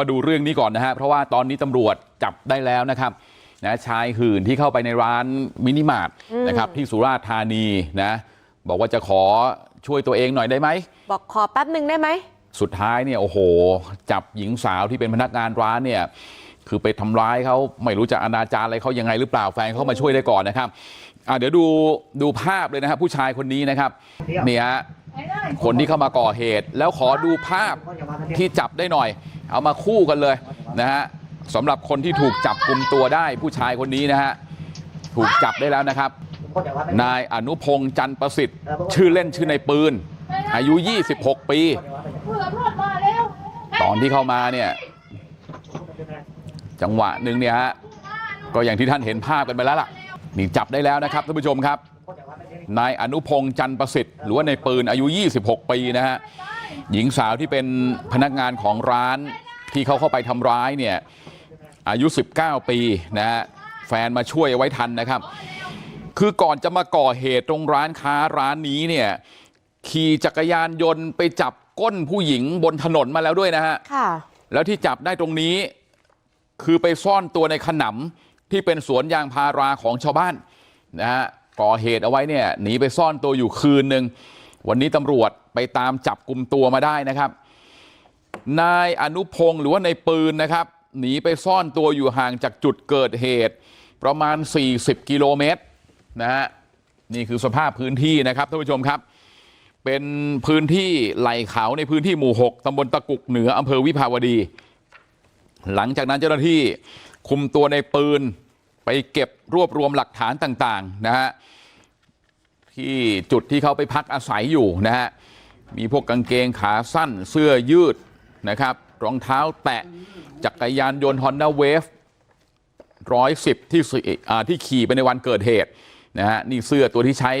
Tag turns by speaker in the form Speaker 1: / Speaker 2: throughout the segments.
Speaker 1: มาดูเรื่องนี้ก่อนนะฮะเพราะว่าตอนนี้ตำรวจจับได้แล้วนะครับนะชายหื่นที่เข้าไปในร้านมินิมาร์ทนะครับที่สุราษฎร์ธานีนะบอกว่าจะขอช่วยตัวเองหน่อยได้ไหม
Speaker 2: บอกขอแป๊บหนึ่งได้ไหม
Speaker 1: สุดท้ายเนี่ยโอ้โหจับหญิงสาวที่เป็นพนักงานร้านเนี่ยคือไปทำร้ายเขาไม่รู้จะอนาจารอะไรเขายังไงหรือเปล่าแฟนเขามาช่วยได้ก่อนนะครับอะเดี๋ยวดูดูภาพเลยนะครับผู้ชายคนนี้นะครับเนี่ยฮะคนที่เข้ามาก่อเหตุแล้วขอดูภาพที่จับได้หน่อย เอามาคู่กันเลยนะฮะสำหรับคนที่ถูกจับกลุ่มตัวได้ผู้ชายคนนี้นะฮะถูกจับได้แล้วนะครับ นายอนุพงษ์จันประสิทธิ์ ชื่อเล่นชื่อในปืน อายุ 26 ปี ตอนที่เข้ามาเนี่ย จังหวะหนึ่งเนี่ยฮะก็อย่างที่ท่านเห็นภาพกันไปแล้วล่ะนี่จับได้แล้วนะครับท่านผู้ชมครับ นายอนุพงษ์จันประสิทธิ์หรือว่าในปืนอายุ 26 ปีนะฮะหญิงสาวที่เป็นพนักงานของร้าน ที่เขาเข้าไปทำร้ายเนี่ยอายุ19ปีนะฮะแฟนมาช่วยเอาไว้ทันนะครับคือก่อนจะมาก่อเหตุตรงร้านค้าร้านนี้เนี่ยขี่จักรยานยนต์ไปจับก้นผู้หญิงบนถนนมาแล้วด้วยนะฮะ
Speaker 2: ค่ะ
Speaker 1: แล้วที่จับได้ตรงนี้คือไปซ่อนตัวในขนำที่เป็นสวนยางพาราของชาวบ้านนะฮะก่อเหตุเอาไว้เนี่ยหนีไปซ่อนตัวอยู่คืนหนึ่งวันนี้ตำรวจไปตามจับกลุ่มตัวมาได้นะครับ นายอนุพงศ์หรือว่าในปืนนะครับหนีไปซ่อนตัวอยู่ห่างจากจุดเกิดเหตุประมาณ40กิโลเมตรนะฮะนี่คือสภาพพื้นที่นะครับท่านผู้ชมครับเป็นพื้นที่ไหล่เขาในพื้นที่หมู่6ตำบลตะกุกเหนืออำเภอวิภาวดีหลังจากนั้นเจ้าหน้าที่คุมตัวในปืนไปเก็บรวบรวมหลักฐานต่างๆนะฮะที่จุดที่เขาไปพักอาศัยอยู่นะฮะมีพวกกางเกงขาสั้นเสื้อยืด นะครับรองเท้าแตะจักรยานยนต์ฮอนด้าเวฟร้อยสิบที่ที่ขี่ไปในวันเกิดเหตุนะฮะนี่เสื้อตัวที่ใช้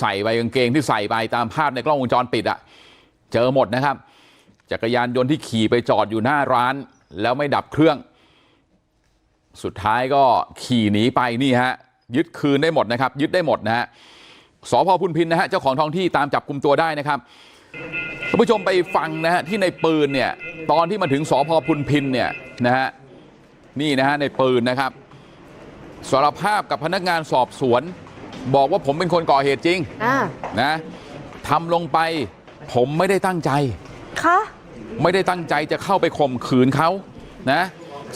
Speaker 1: ใส่ไปกางเกงที่ใส่ไปตามภาพในกล้องวงจรปิดอะเจอหมดนะครับจักรยานยนต์ที่ขี่ไปจอดอยู่หน้าร้านแล้วไม่ดับเครื่องสุดท้ายก็ขี่หนีไปนี่ฮะยึดคืนได้หมดนะครับยึดได้หมดนะฮะสพพุนพินนะฮะเจ้าของท้องที่ตามจับกลุ่มตัวได้นะครับ ท่านผู้ชมไปฟังนะฮะที่ในปืนเนี่ยตอนที่มาถึงสพพุนพินเนี่ยนะฮะนี่นะฮะในปืนนะครับสารภาพกับพนักงานสอบสวน บอกว่าผมเป็นคนก่อเหตุจริง
Speaker 2: อ่า
Speaker 1: นะทำลงไปผมไม่ได้ตั้งใจ
Speaker 2: คะ
Speaker 1: ไม่ได้ตั้งใจจะเข้าไปข่มขืนเขานะ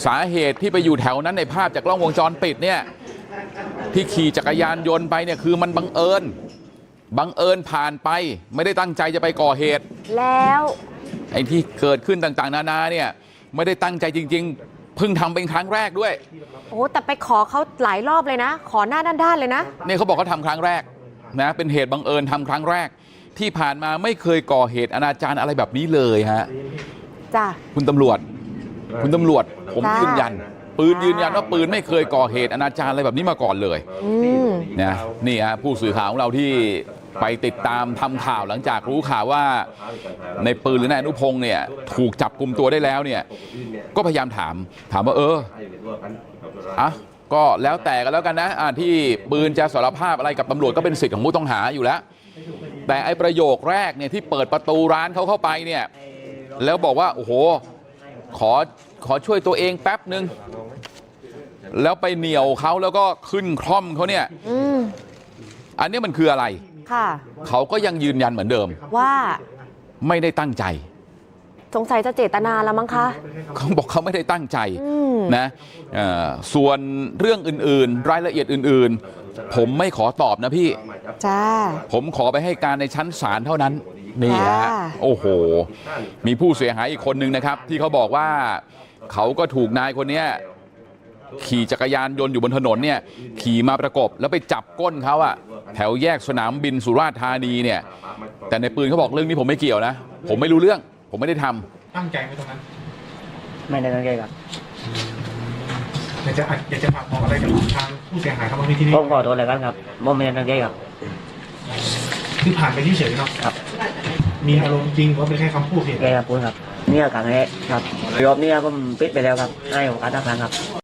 Speaker 1: สาเหตุที่ไปอยู่แถวนั้นในภาพจากกล้องวงจรปิดเนี่ยที่ขี่จักรยานยนต์ไปเนี่ยคือมันบังเอิญ บังเอิญผ่านไปไม่ได้ตั้งใจจะไปก่อเหตุ
Speaker 2: แล้ว
Speaker 1: ไอ้ที่เกิดขึ้นต่างๆนานาเนี่ยไม่ได้ตั้งใจจริงๆเพิ่งทำเป็นครั้งแรกด้วย
Speaker 2: โอ้แต่ไปขอเขาหลายรอบเลยนะ ขอหน้าด้านๆเลยนะ
Speaker 1: เนี่ยเขาบอกเขาทำครั้งแรกนะ เป็นเหตุบังเอิญทำครั้งแรก ที่ผ่านมาไม่เคยก่อเหตุอนาจารอะไรแบบนี้เลยฮะ
Speaker 2: จ้ะ
Speaker 1: คุณตำรวจ คุณตำรวจ ผม
Speaker 2: จ้า
Speaker 1: ยืนยัน ปืนยืนยันว่าปืนไม่เคยก่อเหตุอนาจารอะไรแบบนี้มาก่อนเลย
Speaker 2: อืม
Speaker 1: นะนี่ฮะผู้สื่อข่าวของเราที่ ไปติดตามทำข่าวหลังจากรู้ข่าวว่าในปืนหรือนายอนุพงศ์เนี่ยถูกจับกลุ่มตัวได้แล้วเนี่ยก็พยายามถามถามว่าเอออะก็แล้วแต่กันแล้วกันนะอะที่ปืนจะสารภาพอะไรกับตำรวจก็เป็นสิทธิ์ของผู้ต้องหาอยู่แล้ว แต่ไอ้ประโยคแรกเนี่ยที่เปิดประตูร้านเขาเข้าไปเนี่ยแล้วบอกว่าโอ้โหขอขอช่วยตัวเองแป๊บหนึ่งแล้วไปเหนี่ยวเขาแล้วก็ขึ้นคล่อมเขาเนี่ย
Speaker 2: อืม
Speaker 1: อันนี้มันคืออะไร
Speaker 2: ค่ะ
Speaker 1: เขาก็ยังยืนยันเหมือนเดิม
Speaker 2: ว่า
Speaker 1: ไม่ได้ตั้งใจ
Speaker 2: สงสัยจะเจตนาแล้วมั้งคะ
Speaker 1: เขาบอกเขาไม่ได้ตั้งใจ
Speaker 2: อืม
Speaker 1: นะเอ่อส่วนเรื่องอื่นๆ รายละเอียดอื่น ๆ ผมไม่ขอตอบนะพี่
Speaker 2: จ้า
Speaker 1: ผมขอไปให้การในชั้นศาลเท่านั้นนี่ฮะ
Speaker 2: ค่ะ
Speaker 1: โอ้โห มีผู้เสียหายอีกคนนึงนะครับ ที่เขาบอกว่าเขาก็ถูกนายคนเนี้ย ขี่จักรยานยนต์อยู่บนถนนเนี่ยขี่มาประกบแล้วไปจับก้นเขาอะแถวแยกสนามบินสุราษฎร์ธานีเนี่ยแต่ในปืนเขาบอกเรื่องนี้ผมไม่เกี่ยวนะผมไม่รู้เรื่องผมไม่ได้ทำ
Speaker 3: ตั้งใจไหมตรงนั้น
Speaker 4: ไม่ได้ตั้งใจครับ
Speaker 3: อยากจะอยากจะฝากบอกอะไรกับทางผู้เสียหายครับว่าที่นี่
Speaker 4: ผมขอโทษแล้วกันครับผมไม่ได้ตั้งใจครับ
Speaker 3: คือผ่านไปเฉยๆเนาะ
Speaker 4: ครับ
Speaker 3: มีอารมณ์จริงหรือว่าเป็นแค่คำพูดเพียง
Speaker 4: แกครับพูดครับ เนี่ยครั้งแรกครับรอบเนี้ผมปิดไปแล้วครับให้โอกาสทางครั้งครับ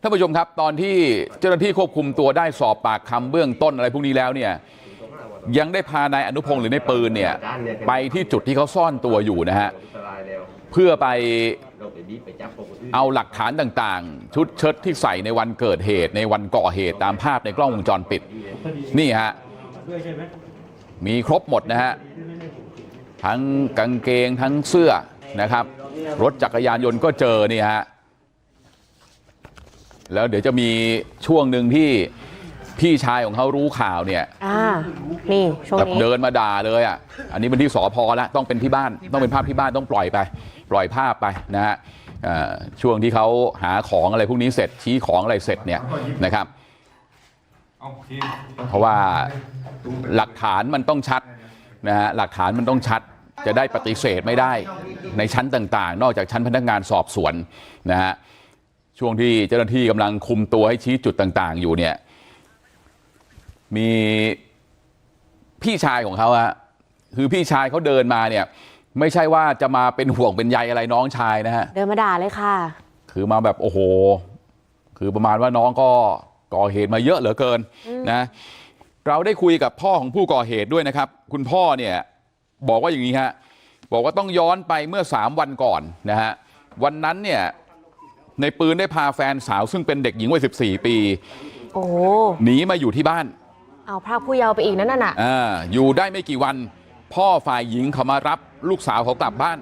Speaker 1: ท่านผู้ชมครับตอนที่เจ้าหน้าที่ควบคุมตัวได้สอบปากคำเบื้องต้นอะไรพวกนี้แล้วเนี่ยยังได้พานายอนุพงศ์หรือในายปืนเนี่ยไปที่จุดที่เขาซ่อนตัวอยู่นะฮะเพื่อไปเอาหลักฐานต่างๆชุดเชิดที่ใส่ในวันเกิดเหตุในวันก่อเหตุตามภาพในกล้องวงจรปิดนี่ฮะมีครบหมดนะฮะทั้งกางเกงทั้งเสื้อนะครับรถจักรยานยนต์ก็เจอนี่ฮะ แล้วเดี๋ยวจะมีช่วงหนึ่งที่พี่ชายของเขารู้ข่าวเนี่ย
Speaker 2: อ่านี่ช่วง
Speaker 1: แบบ
Speaker 2: นี้
Speaker 1: เดินมาด่าเลยอะอันนี้เป็นที่สอพอแล้วต้องเป็นที่บ้านต้องเป็นภาพที่บ้านต้องปล่อยไปปล่อยภาพไปนะฮะเอ่อช่วงที่เขาหาของอะไรพวกนี้เสร็จชี้ของอะไรเสร็จเนี่ยนะครับ
Speaker 3: เอาทีม
Speaker 1: เพราะว่าหลักฐานมันต้องชัดนะฮะหลักฐานมันต้องชัดจะได้ปฏิเสธไม่ได้ในชั้นต่าง ๆ นอกจากชั้นพนักงานสอบสวนนะฮะ ช่วงที่เจ้าหน้าที่กำลังคุมตัวให้ชี้จุดต่างๆอยู่เนี่ยมีพี่ชายของเขาฮะคือพี่ชายเขาเดินมาเนี่ยไม่ใช่ว่าจะมาเป็นห่วงเป็นใยอะไรน้องชายนะฮะ
Speaker 2: เดินมาด่าเลยค่ะ
Speaker 1: คือมาแบบโอ้โหคือประมาณว่าน้องก็ก่อเหตุมาเยอะเหลือเกินนะเราได้คุยกับพ่อของผู้ก่อเหตุด้วยนะครับ คุณพ่อเนี่ยบอกว่าอย่างนี้ฮะบอกว่าต้องย้อนไปเมื่อสามวันก่อนนะฮะวันนั้นเนี่ย ในปืนได้พาแฟนสาวซึ่งเป็นเด็กหญิงวัย14ปี
Speaker 2: โอ้
Speaker 1: หนีมาอยู่ที่บ้าน
Speaker 2: เอาพรากผู้เยาว์ไปอีกนั่นน่ะ
Speaker 1: อ่าอยู่ได้ไม่กี่วันพ่อฝ่ายหญิงเขามารับลูกสาวเขากลับบ้าน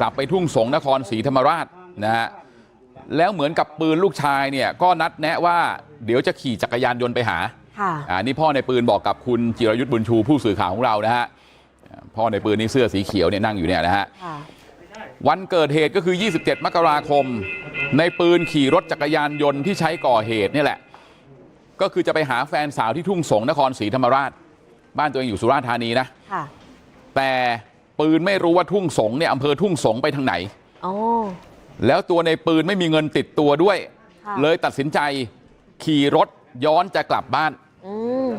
Speaker 1: กลับไปทุ่งสงนครศรีธรรมราชนะฮะแล้วเหมือนกับปืนลูกชายเนี่ยก็นัดแนะว่าเดี๋ยวจะขี่จักรยานยนต์ไปหา
Speaker 2: ค่ะ
Speaker 1: อ่านี่พ่อในปืนบอกกับคุณจิรยุทธ์บุญชูผู้สื่อข่าวของเรานะฮะอ่าพ่อในปืนนี่เสื้อสีเขียวเนี่ยนั่งอยู่เนี่ยนะฮะ
Speaker 2: ค่ะ
Speaker 1: วันเกิดเหตุก็คือ27มกราคมในปืนขี่รถจักรยานยนต์ที่ใช้ก่อเหตุเนี่ยแหละก็คือจะไปหาแฟนสาวที่ทุ่งสงนครศรีธรรมราชบ้านตัวเองอยู่สุราษฎร์ธานีนะ
Speaker 2: ค่ะ
Speaker 1: แต่ปืนไม่รู้ว่าทุ่งสงเนี่ยอำเภอทุ่งสงไปทางไหน
Speaker 2: อ๋อ
Speaker 1: แล้วตัวในปืนไม่มีเงินติดตัวด้วย
Speaker 2: ค่ะ
Speaker 1: เลยตัดสินใจขี่รถย้อนจะกลับบ้าน
Speaker 2: อืม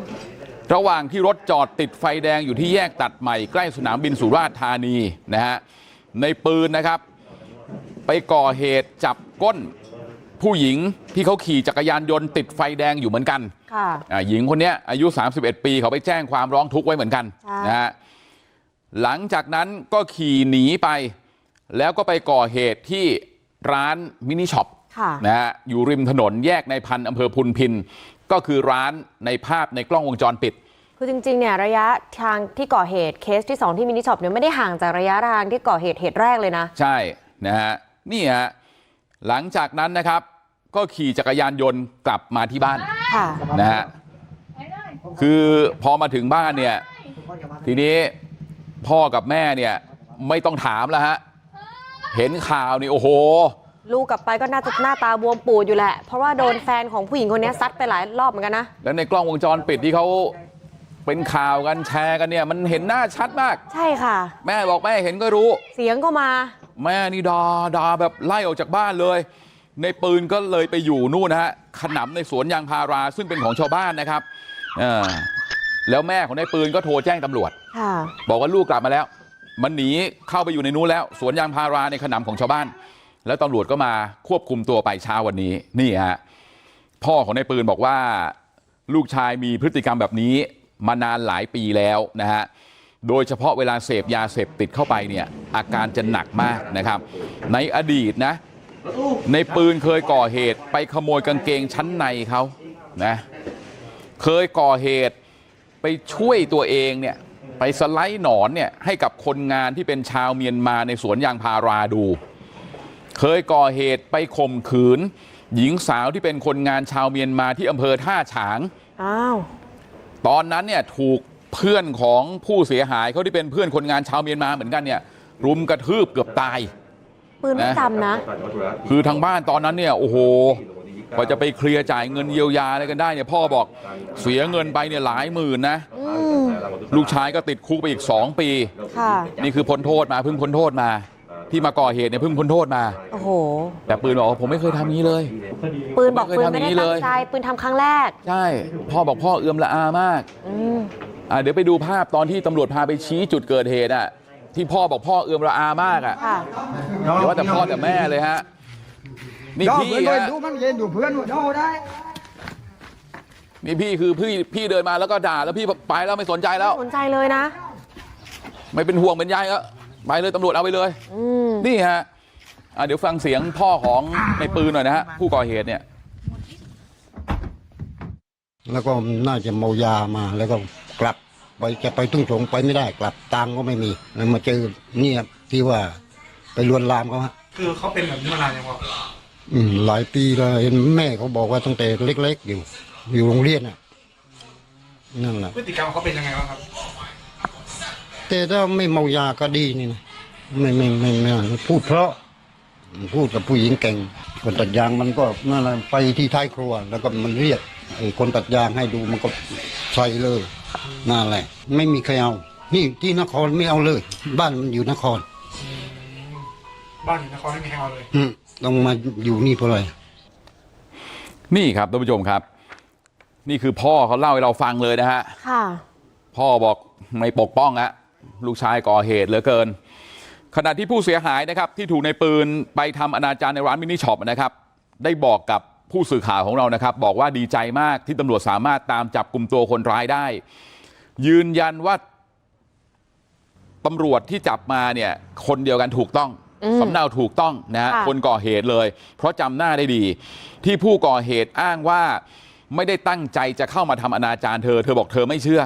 Speaker 1: ระหว่างที่รถจอดติดไฟแดงอยู่ที่แยกตัดใหม่ใกล้สนามบินสุราษฎร์ธานีนะฮะ ในปืนนะครับไปก่อเหตุจับก้นผู้หญิงที่เขาขี่จักรยานยนต์ติดไฟแดงอยู่เหมือนกัน
Speaker 2: ค่ะ
Speaker 1: อ่าหญิงคนเนี้ยอายุ31ปีเขาไปแจ้งความร้องทุกข์ไว้เหมือนกัน
Speaker 2: ใช่
Speaker 1: นะฮะหลังจากนั้นก็ขี่หนีไปแล้วก็ไปก่อเหตุที่ร้านมินิช็อป
Speaker 2: ค่ะ
Speaker 1: นะฮะอยู่ริมถนนแยกในพันอำเภอพุนพินก็คือร้านในภาพในกล้องวงจรปิด
Speaker 2: คือจริงๆเนี่ยระยะทางที่ก่อเหตุเคสที่2ที่มินิช็อปเนี่ยไม่ได้ห่างจากระยะทางที่ก่อเหตุเหตุแรกเลยนะ
Speaker 1: ใช่นะฮะนี่ฮะหลังจากนั้นนะครับ ก็ขี่จักรยานยนต์กลับมาที่บ้าน
Speaker 2: ค่ะ
Speaker 1: นะฮะคือพอมาถึงบ้านเนี่ย ทีนี้พ่อกับแม่เนี่ยไม่ต้องถามแล้วฮะเห็นข่าวนี่โอ้โห
Speaker 2: ลูกกลับไปก็น่าจะหน้าตาบวมปูดอยู่แหละ เพราะว่าโดนแฟนของผู้หญิงคนนี้ซัดไปหลายรอบเหมือนกันนะ
Speaker 1: แล้วในกล้องวงจรปิดที่เขา เป็นข่าวกันแชร์กันเนี่ยมันเห็นหน้าชัดมาก
Speaker 2: ใช่ค่ะ
Speaker 1: แม่บอกแม่เห็นก็รู้
Speaker 2: เสียงก็มา
Speaker 1: แม่นี่ดาดาแบบไล่ออกจากบ้านเลย ในปืนก็เลยไปอยู่นู่นนะฮะขนำในสวนยางพาราซึ่งเป็นของชาวบ้านนะครับเออแล้วแม่ของในปืนก็โทรแจ้งตำรวจ
Speaker 2: ค่ะ
Speaker 1: บอกว่าลูกกลับมาแล้ว มันหนีเข้าไปอยู่ในนู้นแล้ว สวนยางพาราในขนำของชาวบ้าน แล้วตำรวจก็มาควบคุมตัวไปเช้าวันนี้นี่ฮะพ่อของในปืนบอกว่าลูกชายมีพฤติกรรมแบบนี้ มานานหลายปีแล้วนะฮะโดยเฉพาะเวลาเสพยาเสพติดเข้าไปเนี่ยอาการจะหนักมากนะครับในอดีตนะในปืนเคยก่อเหตุไปขโมยกางเกงชั้นในเขานะเคยก่อเหตุไปช่วยตัวเองเนี่ยไปสไลด์หนอนเนี่ยให้กับคนงานที่เป็นชาวเมียนมาในสวนยางพาราดู เคยก่อเหตุไปข่มขืน หญิงสาวที่เป็นคนงานชาวเมียนมาที่อำเภอท่าฉาง
Speaker 2: อ้าว
Speaker 1: ตอนนั้นเนี่ยถูกเพื่อนของผู้เสียหายเขาที่เป็นเพื่อนคนงานชาวเมียนมาเหมือนกันเนี่ยรุมกระทืบเกือบตาย
Speaker 2: ปืนไม่จำนะ
Speaker 1: คือทางบ้านตอนนั้นเนี่ยโอ้โหกว่าจะไปเคลียร์จ่ายเงินเยียวยาอะไรกันได้เนี่ยพ่อบอกเสียเงินไปเนี่ยหลายหมื่นนะ
Speaker 2: อืม
Speaker 1: ลูกชายก็ติดคุกไปอีกสองปี
Speaker 2: ค่ะ
Speaker 1: นี่คือพ้นโทษมาเพิ่งพ้นโทษมา ที่มาก่อเหตุเนี่ยเพิ่งพ้นโทษมา
Speaker 2: โอ้โห
Speaker 1: แต่ปืนบอกว่าผมไม่เคยทำนี้เลย
Speaker 2: ปืนบอก
Speaker 1: ไม่
Speaker 2: ปื
Speaker 1: เคนยทำอ
Speaker 2: ไม่
Speaker 1: ย่างนี้
Speaker 2: ได้
Speaker 1: เล
Speaker 2: ตั้
Speaker 1: ย
Speaker 2: งใจปืนทำครั้งแรก
Speaker 1: ใช่พ่อบอกพ่อเอื้อมละอามาก
Speaker 2: อืม
Speaker 1: อะเดี๋ยวไปดูภาพตอนที่ตำรวจพาไปชี้จุดเกิดเหตุอะที่พ่อบอกพ่อเอื้อมละอามากอะ
Speaker 2: ค่ะ
Speaker 1: เดี๋ยวว่าแต่พ่อแต่แม่เลยฮะนี่
Speaker 5: đó
Speaker 1: พี่
Speaker 5: bữa rồi
Speaker 1: ฮะ
Speaker 5: đủ mang lên đủ phướn rồi đâu đấy
Speaker 1: นี่พี่คือพี่พี่เดินมาแล้วก็ด่าแล้วพี่ไปแล้วไม่สนใจแล้ว
Speaker 2: สนใจเลยนะ
Speaker 1: ไม่เป็นห่วงเป็นใยแล้ว ไปเลยตำรวจเอาไปเลย
Speaker 2: อืม
Speaker 1: นี่ฮะอะเดี๋ยวฟังเสียงพ่อของในปืนหน่อยนะฮะผู้ก่อเหตุเนี่ย
Speaker 5: แล้วก็น่าจะเมายามาแล้วก็กลับไปจะไปตุ้งสงไปไม่ได้กลับตังค์ก็ไม่มีแล้วมาเจอเนี่ยที่ว่าไปลวนลามเขาฮะ
Speaker 3: คือเขาเป็นแบบนี้มานานยังวะ
Speaker 5: อืมหลายปีเลยเห็นแม่เขาบอกว่าตั้งแต่เล็ก ๆ อยู่ อยู่โรงเรียนอะนั่นแหละ
Speaker 3: พฤติกรรมเขาเป็นยังไงบ้างครับ
Speaker 5: แต่ถ้าไม่เมายาก็ดีนี่นะไม่ไม่ไม่ไม่ไม่พูดเพราะพูดกับผู้หญิงเก่ง คนตัดยางมันก็นั่นแหละไปที่ท้ายครัว แล้วก็มันเรียกไอ้คนตัดยางให้ดูมันก็ใส่เลยนั่นแหละ ไม่มีใครเอานี่ที่นครไม่เอาเลย บ้านมันอยู่นคร
Speaker 3: บ้านอยู่นครไม่มีใครเอาเลย
Speaker 5: อืมต้องมาอยู่นี่เพราะอะไร
Speaker 1: นี่ครับท่านผู้ชมครับ นี่คือพ่อเขาเล่าให้เราฟังเลยนะฮะ
Speaker 2: ค่ะ
Speaker 1: พ่อบอกไม่ปกป้องอะ ลูกชายก่อเหตุเหลือเกินขณะที่ผู้เสียหายนะครับที่ถูกในปืนไปทำอนาจารในร้านมินิช็อปนะครับได้บอกกับผู้สื่อข่าวของเรานะครับบอกว่าดีใจมากที่ตำรวจสามารถตามจับกลุ่มตัวคนร้ายได้ ยืนยันว่าตำรวจที่จับมาเนี่ยคนเดียวกันถูกต้อง
Speaker 2: อืม
Speaker 1: สำเนาถูกต้องนะฮะ
Speaker 2: ค่ะ
Speaker 1: คนก่อเหตุเลย เพราะจำหน้าได้ดี ที่ผู้ก่อเหตุอ้างว่าไม่ได้ตั้งใจจะเข้ามาทำอนาจารเธอ เธอบอกเธอไม่เชื่อ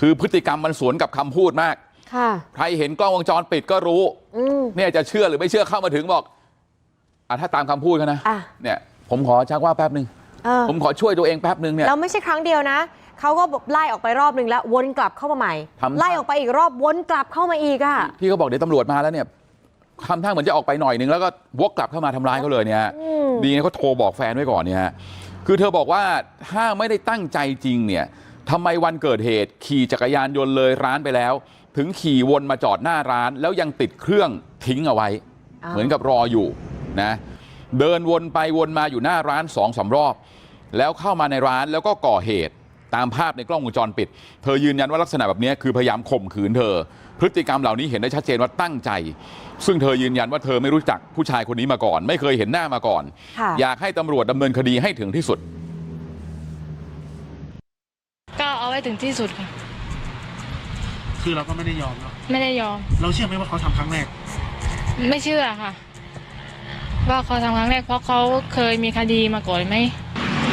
Speaker 1: คือพฤติกรรมมันสวนกับคำพูดมาก
Speaker 2: ค่ะ
Speaker 1: ใครเห็นกล้องวงจรปิดก็รู้
Speaker 2: อืม
Speaker 1: เนี่ยจะเชื่อหรือไม่เชื่อเข้ามาถึงบอกอะถ้าตามคำพูดเขานะ
Speaker 2: อะ
Speaker 1: เนี่ยผมขอชักว่าแป๊บหนึ่ง
Speaker 2: เออ
Speaker 1: ผมขอช่วยตัวเองแป๊บหนึ่งเนี่ย
Speaker 2: แล้วไม่ใช่ครั้งเดียวนะเขาก็ไล่ออกไปรอบหนึ่งแล้ววนกลับเข้ามาใหม่
Speaker 1: ทำ
Speaker 2: ไล่ออกไปอีกรอบวนกลับเข้ามาอีกอะ
Speaker 1: พี่เขาบอกเดี๋ยวตำรวจมาแล้วเนี่ยทำท่าเหมือนจะออกไปหน่อยนึงแล้วก็วกกลับเข้ามาทำร้ายเขาเลยเนี่ยฮะ
Speaker 2: อืม
Speaker 1: ดีนะเขาโทรบอกแฟนไว้ก่อนเนี่ยฮะคือเธอบอกว่าถ้าไม่ได้ตั้งใจจริงเนี่ย ทำไมวันเกิดเหตุขี่จักรยานยนต์เลยร้านไปแล้วถึงขี่วนมาจอดหน้าร้านแล้วยังติดเครื่องทิ้งเอาไว้
Speaker 2: อ้าว
Speaker 1: เหมือนกับรออยู่นะเดินวนไปวนมาอยู่หน้าร้านสองสามรอบแล้วเข้ามาในร้านแล้วก็ก่อเหตุตามภาพในกล้องวงจรปิด เธอยืนยันว่าลักษณะแบบนี้คือพยายามข่มขืนเธอ พฤติกรรมเหล่านี้เห็นได้ชัดเจนว่าตั้งใจ ซึ่งเธอยืนยันว่าเธอไม่รู้จักผู้ชายคนนี้มาก่อน ไม่เคยเห็นหน้ามาก่อน
Speaker 2: ค่ะ
Speaker 1: อยากให้ตำรวจดำเนินคดีให้ถึงที่สุด
Speaker 6: ก็เอาไว้ ถึงที่สุดค่ะ
Speaker 3: คือเราก็ไม่ได้ยอมเนาะ
Speaker 6: ไม่ได้ยอม
Speaker 3: เราเชื่อไหมว่าเขาทำครั้งแรก
Speaker 6: ไม่เชื่อค่ะ ว่าเขาทำครั้งแรกเพราะเขาเคยมีคดีมาก่อนไหม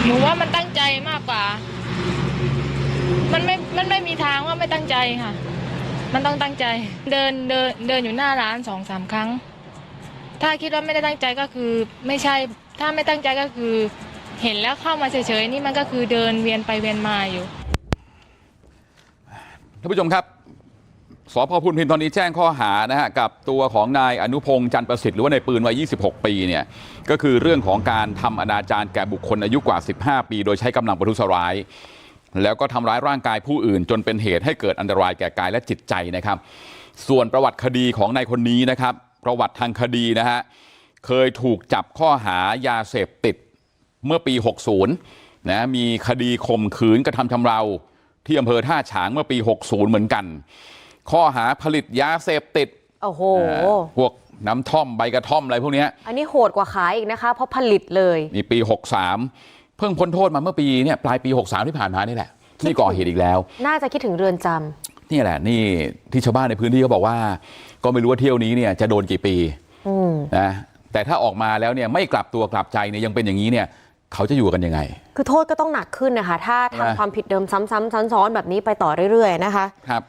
Speaker 6: หนูว่ามันตั้งใจมากกว่า มันไม่ มันไม่มีทางว่าไม่ตั้งใจค่ะ มันต้องตั้งใจ เดินเดินเดินอยู่หน้าร้านสองสามครั้ง ถ้าคิดว่าไม่ได้ตั้งใจก็คือไม่ใช่ ถ้าไม่ตั้งใจก็คือ เห็นแล้วเข้ามาเฉยๆนี่มันก็คือเดินเวียนไปเวียนมาอยู่
Speaker 1: ท่านผู้ชมครับสพพุนพินตอนนี้แจ้งข้อหานะฮะกับตัวของนายอนุพงษ์จันประสิทธิ์หรือว่าในปืนวัย26ปีเนี่ยก็คือเรื่องของการทำอนาจารแก่บุคคลอายุกว่า15ปี โดยใช้กำลังประทุษร้าย แล้วก็ทำร้ายร่างกายผู้อื่น จนเป็นเหตุให้เกิดอันตรายแก่กายและจิตใจนะครับ ส่วนประวัติคดีของนายคนนี้นะครับ ประวัติทางคดีนะฮะเคยถูกจับข้อหายาเสพติดเมื่อปี 60นะมีคดีข่มขืนกระทำชำเรา ที่อำเภอท่าฉางเมื่อปี60เหมือนกันข้อหาผลิตยาเสพติด
Speaker 2: โอ้โห
Speaker 1: อ่าพวกน้ำท่อมใบกระท่อมอะไรพวกเนี้ย
Speaker 2: อันนี้โหดกว่าขายอีกนะคะเพราะผลิตเลย
Speaker 1: นี่ปี63เพิ่งพ้นโทษมาเมื่อปีเนี่ยปลายปี63ที่ผ่านมานี่แหละนี่ก่อเหตุอีกแล้ว
Speaker 2: น่าจะคิดถึงเรือนจำ
Speaker 1: นี่แหละนี่ที่ชาวบ้านในพื้นที่เขาบอกว่า ก็ไม่รู้ว่าเที่ยวนี้เนี่ยจะโดนกี่ปี
Speaker 2: อืม
Speaker 1: นะแต่ถ้าออกมาแล้วเนี่ยไม่กลับตัวกลับใจเนี่ยยังเป็นอย่างนี้เนี่ย เขาจะอยู่กันยังไง
Speaker 2: คือโทษก็ต้องหนักขึ้นนะคะถ้า
Speaker 1: ใช่ไหม
Speaker 2: ทำความผิดเดิมซ้ำๆซ้อนๆแบบนี้ไปต่อเรื่อยๆนะคะ
Speaker 1: ครับ